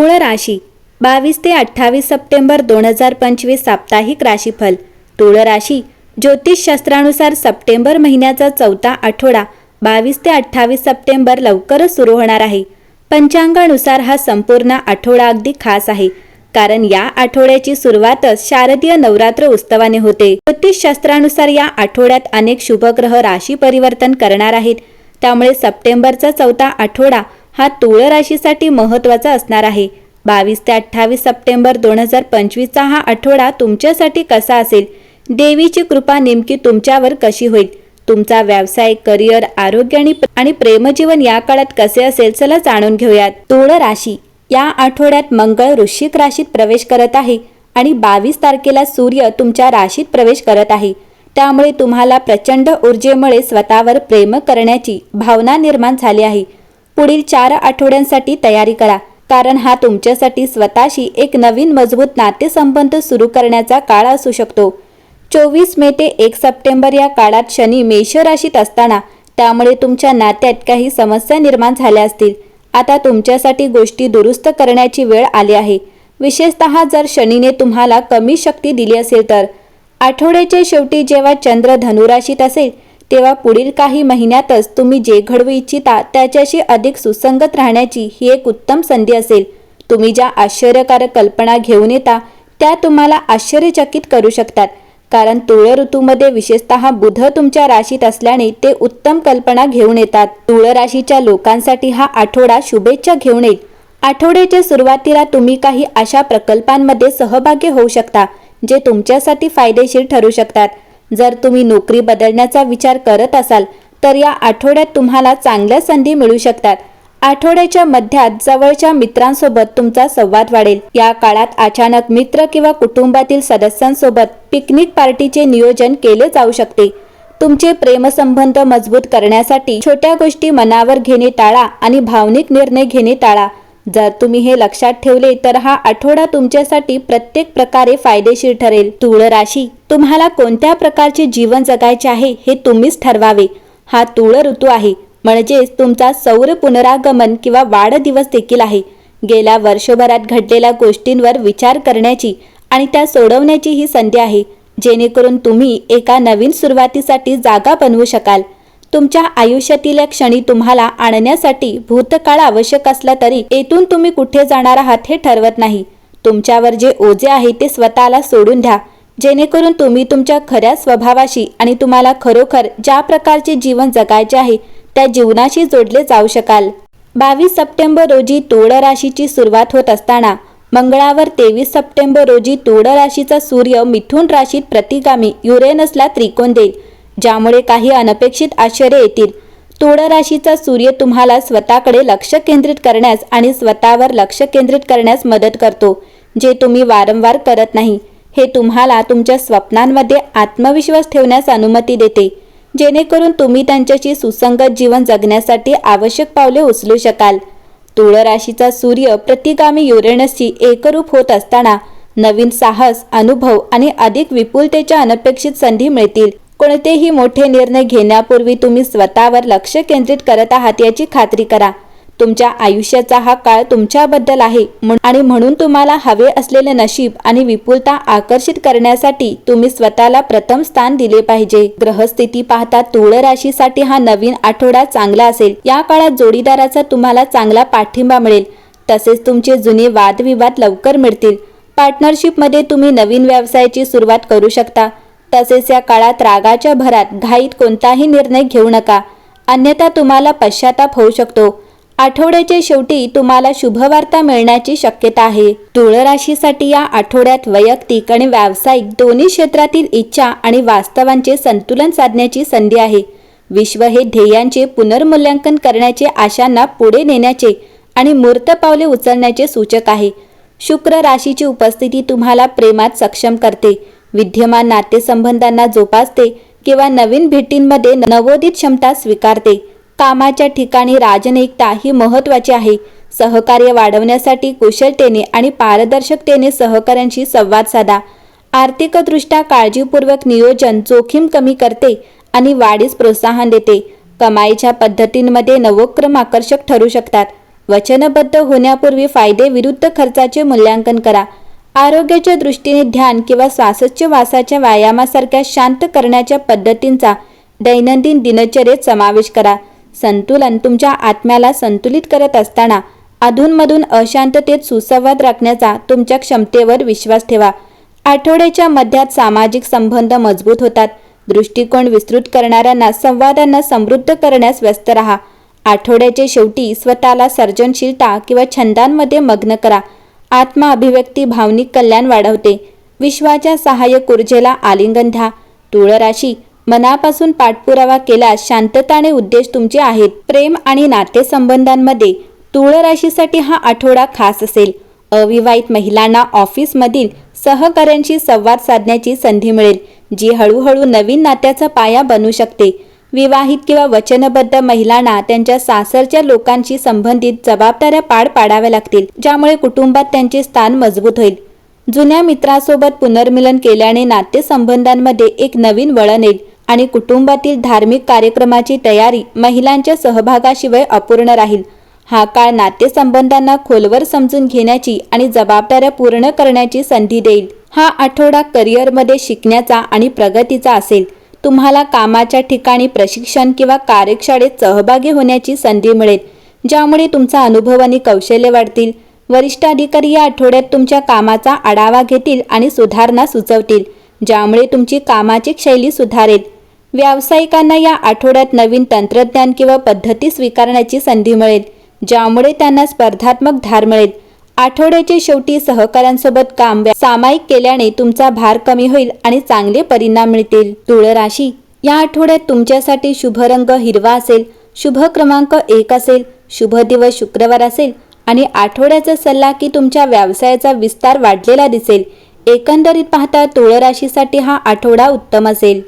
मूळ राशी बावीस ते अठ्ठावीस सप्टेंबर दोन हजार पंचवीस साप्ताहिक राशीफल. तुळ राशी ज्योतिषशास्त्रानुसार सप्टेंबर महिन्याचा चौथा आठवडा बावीस ते अठ्ठावीस सप्टेंबर लवकरच सुरू होणार आहे. पंचांगानुसार हा संपूर्ण आठवडा अगदी खास आहे कारण या आठवड्याची सुरुवातच शारदीय नवरात्र उत्सवाने होते. ज्योतिषशास्त्रानुसार या आठवड्यात अनेक शुभग्रह राशी परिवर्तन करणार आहेत. त्यामुळे सप्टेंबरचा चौथा आठवडा हा तुळ राशीसाठी महत्त्वाचा असणार आहे. बावीस ते अठ्ठावीस सप्टेंबर दोन हजार पंचवीसचा हा आठवडा तुमच्यासाठी कसा असेल? देवीची कृपा नेमकी तुमच्यावर कशी होईल? तुमचा व्यवसाय करिअर आरोग्य आणि आणि प्रेमजीवन या काळात कसे असेल चला जाणून घेऊयात. तुळ राशी या आठवड्यात मंगळ वृश्चिक राशीत प्रवेश करत आहे आणि बावीस तारखेला सूर्य तुमच्या राशीत प्रवेश करत आहे. त्यामुळे तुम्हाला प्रचंड ऊर्जेमुळे स्वतःवर प्रेम करण्याची भावना निर्माण झाली आहे. पुढील चार आठवड्यांसाठी तयारी करा कारण हा तुमच्यासाठी स्वतःशी एक नवीन मजबूत नातेसंबंध सुरू करण्याचा काळ असू शकतो. चोवीस मे ते एक सप्टेंबर या काळात शनी मेष राशीत असताना त्यामुळे तुमच्या नात्यात काही समस्या निर्माण झाल्या असतील. आता तुमच्यासाठी गोष्टी दुरुस्त करण्याची वेळ आली आहे. विशेषतः जर शनीने तुम्हाला कमी शक्ती दिली असेल तर. आठवड्याच्या शेवटी जेव्हा चंद्र धनुराशीत असेल तेव्हा पुढील काही महिन्यातच तुम्ही जे घडवू इच्छिता त्याच्याशी अधिक सुसंगत राहण्याची ही एक उत्तम संधी असेल. तुम्ही ज्या आश्चर्यकारक कल्पना घेऊन येता त्या तुम्हाला आश्चर्यचकित करू शकतात. कारण तुळ ऋतूमध्ये विशेषतः बुध तुमच्या राशीत असल्याने ते उत्तम कल्पना घेऊन येतात. तुळ राशीच्या लोकांसाठी हा आठवडा शुभेच्छा घेऊन येईल. आठवड्याच्या सुरुवातीला तुम्ही काही अशा प्रकल्पांमध्ये सहभागी होऊ शकता जे तुमच्यासाठी फायदेशीर ठरू शकतात. जर तुम्ही नोकरी बदलण्याचा विचार करत असाल तर या आठवड्यात तुम्हाला चांगल्या संधी मिळू शकतात. आठवड्याच्या मध्यात जवळच्या मित्रांसोबत तुमचा संवाद वाढेल. या काळात अचानक मित्र किंवा कुटुंबातील सदस्यांसोबत पिकनिक पार्टीचे नियोजन केले जाऊ शकते. तुमचे प्रेमसंबंध मजबूत करण्यासाठी छोट्या गोष्टी मनावर घेणे टाळा आणि भावनिक निर्णय घेणे टाळा. जर तुम्ही हे लक्षात ठेवले तर हा आठवडा तुमच्यासाठी प्रत्येक प्रकारे फायदेशीर ठरेल. तुळ राशी तुम्हाला कोणत्या प्रकारचे जीवन जगायचे आहे हे तुम्हीच ठरवावे. हा तुळ ऋतू आहे म्हणजेच तुमचा सौर पुनरागमन किंवा वाढदिवस देखील आहे. गेल्या वर्षभरात घडलेल्या गोष्टींवर विचार करण्याची आणि त्या सोडवण्याची ही संधी आहे. जेणेकरून तुम्ही एका नवीन सुरुवातीसाठी जागा बनवू शकाल. तुमच्या आयुष्यातील या क्षणी तुम्हाला आणण्यासाठी भूतकाळ आवश्यक असला तरी येथून तुम्ही कुठे जाणार आहात हे ठरवत नाही. तुमच्यावर जे ओझे आहे ते स्वतःला सोडून द्या. जेणेकरून तुम्ही तुमच्या खऱ्या स्वभावाशी आणि तुम्हाला खरोखर ज्या प्रकारचे जीवन जगायचे आहे त्या जीवनाशी जोडले जाऊ शकाल. बावीस सप्टेंबर रोजी तोड राशीची सुरुवात होत असताना मंगळावर तेवीस सप्टेंबर रोजी तोड राशीचा सूर्य मिथुन राशीत प्रतिगामी युरेनसला त्रिकोण देईल. ज्यामुळे काही अनपेक्षित आश्चर्य येतील. तुळराशीचा राशीचा सूर्य तुम्हाला स्वतःकडे लक्ष केंद्रित करण्यास आणि स्वतःवर लक्ष केंद्रित करण्यास मदत करतो जे तुम्ही वारंवार करत नाही. हे तुम्हाला तुमच्या स्वप्नांमध्ये आत्मविश्वास ठेवण्यास अनुमती देते. जेणेकरून तुम्ही त्यांच्याशी सुसंगत जीवन जगण्यासाठी आवश्यक पावले उचलू शकाल. तुळ राशीचा सूर्य प्रतिगामी युरेनसची एकरूप होत असताना नवीन साहस अनुभव आणि अधिक विपुलतेच्या अनपेक्षित संधी मिळतील. कोणतेही मोठे निर्णय घेण्यापूर्वी तुम्ही स्वतःवर लक्ष केंद्रित करत आहात याची खात्री करा. तुमच्या आयुष्याचा हा काळ तुमच्याबद्दल आहे आणि म्हणून तुम्हाला हवे असलेले नशीब आणि विपुलता आकर्षित करण्यासाठी तुम्ही स्वतःला प्रथम स्थान दिले पाहिजे. ग्रहस्थिती पाहता तुळ राशीसाठी हा नवीन आठवडा चांगला असेल. या काळात जोडीदाराचा तुम्हाला चांगला पाठिंबा मिळेल. तसेच तुमचे जुने वादविवाद लवकर मिळतील पार्टनरशिपमध्ये तुम्ही नवीन व्यवसायाची सुरुवात करू शकता. तसेच या काळात रागाच्या भरात घाईत कोणताही निर्णय घेऊ नका. अन्यथा तुम्हाला पश्चाताप होऊ शकतो. आठवड्याच्या शेवटी तुम्हाला शुभवार्ता मिळण्याची शक्यता आहे. तुळ राशीसाठी या आठवड्यात वैयक्तिक आणि व्यावसायिक दोन्ही क्षेत्रातील इच्छा आणि वास्तवांचे संतुलन साधण्याची संधी आहे. विश्व हे ध्येयांचे पुनर्मूल्यांकन करण्याचे आशांना पुढे नेण्याचे आणि मूर्त पावले उचलण्याचे सूचक आहे. शुक्र राशीची उपस्थिती तुम्हाला प्रेमात सक्षम करते. विद्यमान नातेसंबंधांना जोपासते किंवा नवीन भेटींमध्ये नवोदित क्षमता स्वीकारते. कामाच्या ठिकाणी राजनैतिकता ही महत्त्वाची आहे. सहकार्य वाढवण्यासाठी कुशलतेने आणि पारदर्शकतेने सहकाऱ्यांशी संवाद साधा. आर्थिकदृष्ट्या काळजीपूर्वक नियोजन जोखीम कमी करते आणि वाढीस प्रोत्साहन देते. कमाईच्या पद्धतींमध्ये नवोक्रम आकर्षक ठरू शकतात. वचनबद्ध होण्यापूर्वी फायदे विरुद्ध खर्चाचे मूल्यांकन करा. आरोग्याच्या दृष्टीने ध्यान किंवा श्वासोच्छवासाच्या व्यायामासारख्या शांत करण्याच्या पद्धतींचा दैनंदिन दिनचर्येत समावेश करा. संतुलन तुमच्या आत्म्याला संतुलित करत असताना अधूनमधून अशांततेत सुसंवाद राखण्याचा तुमच्या क्षमतेवर विश्वास ठेवा. आठवड्याच्या मध्यात सामाजिक संबंध मजबूत होतात. दृष्टिकोन विस्तृत करणाऱ्यांना संवादांना समृद्ध करण्यास व्यस्त राहा. आठवड्याच्या शेवटी स्वतःला सर्जनशीलता किंवा छंदांमध्ये मग्न करा. आत्मा अभिव्यक्ती भावनिक कल्याण वाढवते. विश्वाच्या सहाय्यक ऊर्जेला आलिंगन द्या. तुळ राशी मनापासून पाठपुरावा केल्यास शांतताने उद्देश तुमचे आहेत. प्रेम आणि नातेसंबंधांमध्ये तुळ राशीसाठी हा आठवडा खास असेल. अविवाहित महिलांना ऑफिसमधील सहकाऱ्यांशी संवाद साधण्याची संधी मिळेल जी हळूहळू नवीन नात्याचा पाया बनू शकते. विवाहित किंवा वचनबद्ध महिलांना त्यांच्या सासरच्या लोकांशी संबंधित जबाबदाऱ्या पार पाडाव्या लागतील ज्यामुळे कुटुंबात त्यांचे स्थान मजबूत होईल. जुन्या मित्रासोबत पुनर्मिलन केल्याने नातेसंबंधांमध्ये एक नवीन वळण येईल आणि कुटुंबातील धार्मिक कार्यक्रमाची तयारी महिलांच्या सहभागाशिवाय अपूर्ण राहील. हा काळ नातेसंबंधांना खोलवर समजून घेण्याची आणि जबाबदाऱ्या पूर्ण करण्याची संधी देईल. हा आठवडा करिअरमध्ये शिकण्याचा आणि प्रगतीचा असेल. तुम्हाला कामाच्या ठिकाणी प्रशिक्षण किंवा कार्यशाळेत सहभागी होण्याची संधी मिळेल ज्यामुळे तुमचा अनुभव आणि कौशल्य वाढतील. वरिष्ठ अधिकारी या आठवड्यात तुमच्या कामाचा आढावा घेतील आणि सुधारणा सुचवतील ज्यामुळे तुमची कामाची शैली सुधारेल. व्यावसायिकांना या आठवड्यात नवीन तंत्रज्ञान किंवा पद्धती स्वीकारण्याची संधी मिळेल ज्यामुळे त्यांना स्पर्धात्मक धार मिळेल. आठवड्याच्या शेवटी सहकाऱ्यांसोबत काम सामायिक केल्याने तुमचा भार कमी होईल आणि चांगले परिणाम मिळतील. तुळ राशी या आठवड्यात तुमच्यासाठी शुभ रंग हिरवा असेल शुभ क्रमांक एक असेल शुभ दिवस शुक्रवार असेल आणि आठवड्याचा सल्ला की तुमच्या व्यवसायाचा विस्तार वाढलेला दिसेल. एकंदरीत पाहता तुळ राशीसाठी हा आठवडा उत्तम असेल.